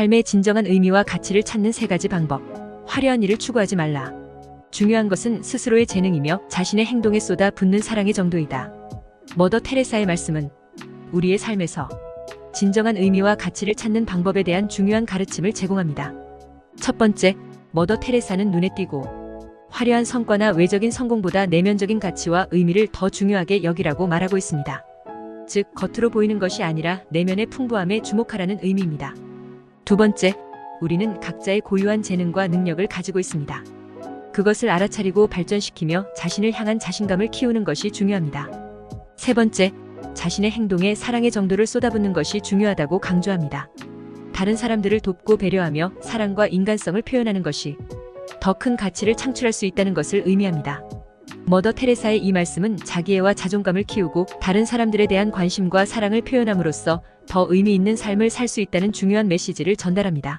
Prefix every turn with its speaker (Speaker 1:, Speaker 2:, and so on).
Speaker 1: 삶의 진정한 의미와 가치를 찾는 세 가지 방법. 화려한 일을 추구하지 말라. 중요한 것은 스스로의 재능이며 자신의 행동에 쏟아 붓는 사랑의 정도이다. 머더 테레사의 말씀은 우리의 삶에서 진정한 의미와 가치를 찾는 방법에 대한 중요한 가르침을 제공합니다. 첫 번째, 머더 테레사는 눈에 띄고 화려한 성과나 외적인 성공보다 내면적인 가치와 의미를 더 중요하게 여기라고 말하고 있습니다. 즉, 겉으로 보이는 것이 아니라 내면의 풍부함에 주목하라는 의미입니다. 두 번째, 우리는 각자의 고유한 재능과 능력을 가지고 있습니다. 그것을 알아차리고 발전시키며 자신을 향한 자신감을 키우는 것이 중요합니다. 세 번째, 자신의 행동에 사랑의 정도를 쏟아붓는 것이 중요하다고 강조합니다. 다른 사람들을 돕고 배려하며 사랑과 인간성을 표현하는 것이 더 큰 가치를 창출할 수 있다는 것을 의미합니다. 머더 테레사의 이 말씀은 자기애와 자존감을 키우고 다른 사람들에 대한 관심과 사랑을 표현함으로써 더 의미 있는 삶을 살 수 있다는 중요한 메시지를 전달합니다.